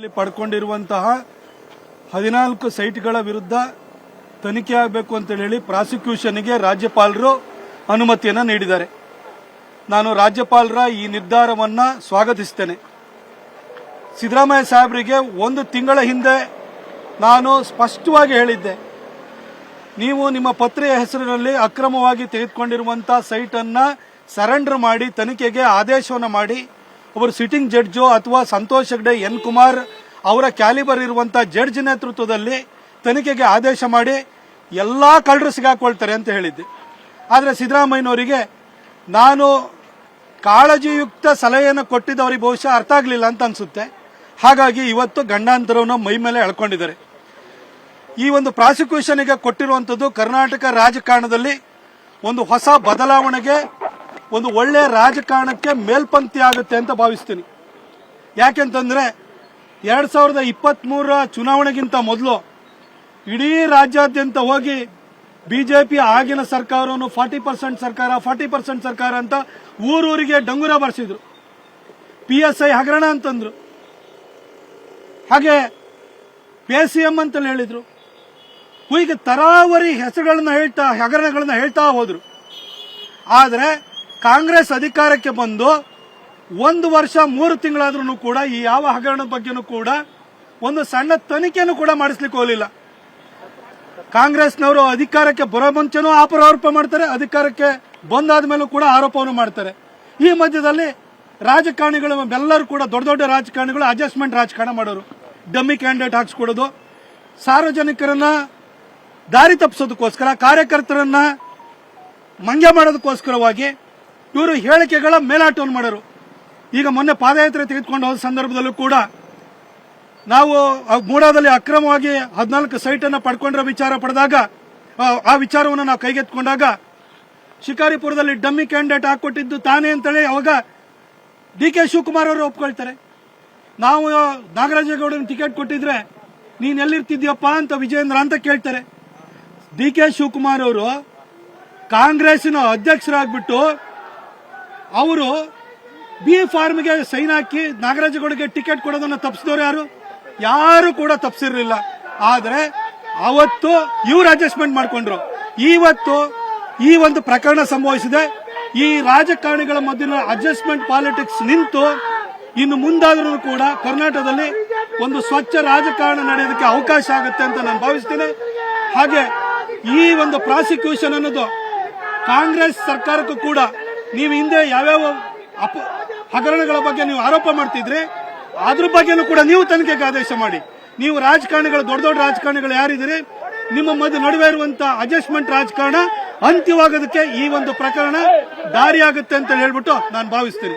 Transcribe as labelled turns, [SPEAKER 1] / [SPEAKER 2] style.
[SPEAKER 1] ಇಲ್ಲಿ ಪಡ್ಕೊಂಡಿರುವಂತಹ ಹದಿನಾಲ್ಕು ಸೈಟ್ಗಳ ವಿರುದ್ಧ ತನಿಖೆ ಆಗಬೇಕು ಅಂತೇಳಿ ಹೇಳಿ ಪ್ರಾಸಿಕ್ಯೂಷನ್ಗೆ ರಾಜ್ಯಪಾಲರು ಅನುಮತಿಯನ್ನು ನೀಡಿದ್ದಾರೆ. ನಾನು ರಾಜ್ಯಪಾಲರ ಈ ನಿರ್ಧಾರವನ್ನು ಸ್ವಾಗತಿಸ್ತೇನೆ. ಸಿದ್ದರಾಮಯ್ಯ ಸಾಹೇಬರಿಗೆ ಒಂದು ತಿಂಗಳ ಹಿಂದೆ ನಾನು ಸ್ಪಷ್ಟವಾಗಿ ಹೇಳಿದ್ದೆ. ನೀವು ನಿಮ್ಮ ಪತ್ರಿಯ ಹೆಸರಿನಲ್ಲಿ ಅಕ್ರಮವಾಗಿ ತೆಗೆದುಕೊಂಡಿರುವಂತಹ ಸೈಟನ್ನು ಸರೆಂಡರ್ ಮಾಡಿ ತನಿಖೆಗೆ ಆದೇಶವನ್ನು ಮಾಡಿ ಒಬ್ಬರು ಸಿಟ್ಟಿಂಗ್ ಜಡ್ಜು ಅಥವಾ ಸಂತೋಷ್ ಹೆಗ್ಡೆ, ಎನ್ ಕುಮಾರ್ ಅವರ ಕ್ಯಾಲಿಬರ್ ಇರುವಂತಹ ಜಡ್ಜ್ ನೇತೃತ್ವದಲ್ಲಿ ತನಿಖೆಗೆ ಆದೇಶ ಮಾಡಿ ಎಲ್ಲಾ ಕಳ್ಳರು ಸಿಗಾಕೊಳ್ತಾರೆ ಅಂತ ಹೇಳಿದ್ದೆ. ಆದರೆ ಸಿದ್ದರಾಮಯ್ಯನವರಿಗೆ ನಾನು ಕಾಳಜಿಯುಕ್ತ ಸಲಹೆಯನ್ನು ಕೊಟ್ಟಿದ್ದವರಿಗೆ ಬಹುಶಃ ಅರ್ಥ ಆಗಲಿಲ್ಲ ಅಂತ ಅನ್ಸುತ್ತೆ. ಹಾಗಾಗಿ ಇವತ್ತು ಗಂಡಾಂತರವನ್ನು ಮೈ ಮೇಲೆ ಎಳ್ಕೊಂಡಿದ್ದಾರೆ. ಈ ಒಂದು ಪ್ರಾಸಿಕ್ಯೂಷನ್ಗೆ ಕೊಟ್ಟಿರುವಂಥದ್ದು ಕರ್ನಾಟಕ ರಾಜಕಾರಣದಲ್ಲಿ ಒಂದು ಹೊಸ ಬದಲಾವಣೆಗೆ ಒಂದು ಒಳ್ಳೆಯ ರಾಜಕಾರಣಕ್ಕೆ ಮೇಲ್ಪಂಕ್ತಿ ಆಗುತ್ತೆ ಅಂತ ಭಾವಿಸ್ತೀನಿ. ಯಾಕೆಂತಂದರೆ ಎರಡು ಸಾವಿರದ ಇಪ್ಪತ್ತ್ ಮೂರರ ಚುನಾವಣೆಗಿಂತ ಮೊದಲು ಇಡೀ ರಾಜ್ಯಾದ್ಯಂತ ಹೋಗಿ ಬಿಜೆಪಿ ಆಗಿನ ಸರ್ಕಾರವನ್ನು ಫಾರ್ಟಿ ಪರ್ಸೆಂಟ್ ಸರ್ಕಾರ, ಫಾರ್ಟಿ ಪರ್ಸೆಂಟ್ ಸರ್ಕಾರ ಅಂತ ಊರೂರಿಗೆ ಡಂಗುರ ಬರ್ಸಿದ್ರು. ಪಿ ಎಸ್ ಐ ಹಗರಣ ಅಂತಂದ್ರು. ಹಾಗೆ ಪಿ ಸಿ ಎಂ ಅಂತ ಹೇಳಿದ್ರು. ಹೀಗೆ ತರಾವರಿ ಹೆಸರುಗಳನ್ನ ಹೇಳ್ತಾ, ಹಗರಣಗಳನ್ನ ಹೇಳ್ತಾ ಹೋದ್ರು. ಆದರೆ ಕಾಂಗ್ರೆಸ್ ಅಧಿಕಾರಕ್ಕೆ ಬಂದು ಒಂದು ವರ್ಷ, ಮೂರು ತಿಂಗಳಾದ್ರೂ ಕೂಡ ಈ ಯಾವ ಹಗರಣದ ಬಗ್ಗೆನೂ ಕೂಡ ಒಂದು ಸಣ್ಣ ತನಿಖೆಯನ್ನು ಕೂಡ ಮಾಡಿಸ್ಲಿಕ್ಕೆ ಹೋಗಲಿಲ್ಲ. ಕಾಂಗ್ರೆಸ್ನವರು ಅಧಿಕಾರಕ್ಕೆ ಬರೋ ಮುಂಚೆನೂ ಆರೋಪ ಮಾಡ್ತಾರೆ, ಅಧಿಕಾರಕ್ಕೆ ಬಂದಾದ ಮೇಲೂ ಕೂಡ ಆರೋಪವನ್ನು ಮಾಡ್ತಾರೆ. ಈ ಮಧ್ಯದಲ್ಲಿ ರಾಜಕಾರಣಿಗಳು, ಎಲ್ಲರೂ ಕೂಡ ದೊಡ್ಡ ದೊಡ್ಡ ರಾಜಕಾರಣಿಗಳು ಅಡ್ಜಸ್ಟ್ಮೆಂಟ್ ರಾಜಕಾರಣ ಮಾಡೋರು. ಡಮ್ಮಿ ಕ್ಯಾಂಡಿಡೇಟ್ ಹಾಕ್ಸ್ಕೊಡೋದು. ಸಾರ್ವಜನಿಕರನ್ನ ದಾರಿ ತಪ್ಪಿಸೋದಕ್ಕೋಸ್ಕರ, ಕಾರ್ಯಕರ್ತರನ್ನ ಮಂಗ್ಯ ಮಾಡೋದಕ್ಕೋಸ್ಕರವಾಗಿ ಇವರು ಹೇಳಿಕೆಗಳ ಮೇಲಾಟವನ್ನು ಮಾಡರು ಈಗ ಮೊನ್ನೆ ಪಾದಯಾತ್ರೆ ತೆಗೆದುಕೊಂಡು ಹೋದ ಸಂದರ್ಭದಲ್ಲೂ ಕೂಡ ನಾವು ಮೂಡಾದಲ್ಲಿ ಅಕ್ರಮವಾಗಿ ಹದಿನಾಲ್ಕು ಸೈಟ್ ಪಡ್ಕೊಂಡಿರೋ ಪಡ್ಕೊಂಡ್ರ ವಿಚಾರ ಪಡೆದಾಗ, ಆ- ವಿಚಾರವನ್ನು ನಾವು ಕೈಗೆತ್ಕೊಂಡಾಗ ಶಿಕಾರಿಪುರದಲ್ಲಿ ಡಮ್ಮಿ ಕ್ಯಾಂಡಿಡೇಟ್ ಹಾಕೊಟ್ಟಿದ್ದು ತಾನೇ ಅಂತೇಳಿ ಅವಾಗ ಡಿ ಕೆ ಶಿವಕುಮಾರ್ ಅವರು ಒಪ್ಕೊಳ್ತಾರೆ. ನಾವು ನಾಗರಾಜೇಗೌಡನ ಟಿಕೆಟ್ ಕೊಟ್ಟಿದ್ರೆ ನೀನು ಎಲ್ಲಿರ್ತಿದ್ಯಪ್ಪ ಅಂತ ವಿಜಯೇಂದ್ರ ಅಂತ ಕೇಳ್ತಾರೆ. ಡಿ ಕೆ ಶಿವಕುಮಾರ್ ಅವರು ಕಾಂಗ್ರೆಸ್ನ ಅಧ್ಯಕ್ಷರಾಗ್ಬಿಟ್ಟು ಅವರು ಬಿ ಫಾರ್ಮ್ಗೆ ಸೈನ್ ಹಾಕಿ ನಾಗರಾಜಗೌಡಗೆ ಟಿಕೆಟ್ ಕೊಡೋದನ್ನು ತಪ್ಪಿಸಿದವರು ಯಾರು? ಯಾರು ಕೂಡ ತಪ್ಪಿಸಿರಲಿಲ್ಲ ಆದರೆ ಅವತ್ತು ಇವ್ರು ಅಡ್ಜಸ್ಟ್ಮೆಂಟ್ ಮಾಡಿಕೊಂಡ್ರು. ಇವತ್ತು ಈ ಒಂದು ಪ್ರಕರಣ ಸಂಭವಿಸಿದೆ. ಈ ರಾಜಕಾರಣಿಗಳ ಮಧ್ಯೆ ಅಡ್ಜಸ್ಟ್ಮೆಂಟ್ ಪಾಲಿಟಿಕ್ಸ್ ನಿಂತು ಇನ್ನು ಮುಂದಾದರೂ ಕೂಡ ಕರ್ನಾಟಕದಲ್ಲಿ ಒಂದು ಸ್ವಚ್ಛ ರಾಜಕಾರಣ ನಡೆಯೋದಕ್ಕೆ ಅವಕಾಶ ಆಗುತ್ತೆ ಅಂತ ನಾನು ಭಾವಿಸ್ತೇನೆ. ಹಾಗೆ ಈ ಒಂದು ಪ್ರಾಸಿಕ್ಯೂಷನ್ ಅನ್ನೋದು ಕಾಂಗ್ರೆಸ್ ಸರ್ಕಾರಕ್ಕೂ ಕೂಡ ನೀವು ಹಿಂದೆ ಯಾವ್ಯಾವ ಅಪ ಹಗರಣಗಳ ಬಗ್ಗೆ ನೀವು ಆರೋಪ ಮಾಡ್ತಿದ್ರೆ, ಅದ್ರ ಬಗ್ಗೆನೂ ಕೂಡ ನೀವು ತನಿಖೆಗೆ ಆದೇಶ ಮಾಡಿ. ನೀವು ರಾಜಕಾರಣಿಗಳು, ದೊಡ್ಡ ದೊಡ್ಡ ರಾಜಕಾರಣಿಗಳು ಯಾರಿದ್ದೀರಿ, ನಿಮ್ಮ ಮಧ್ಯೆ ನಡುವೆ ಇರುವಂತಹ ಅಡ್ಜಸ್ಟ್ಮೆಂಟ್ ರಾಜಕಾರಣ ಅಂತ್ಯವಾಗೋದಕ್ಕೆ ಈ ಒಂದು ಪ್ರಕರಣ ದಾರಿಯಾಗುತ್ತೆ ಅಂತ ಹೇಳ್ಬಿಟ್ಟು ನಾನು ಭಾವಿಸ್ತೀನಿ.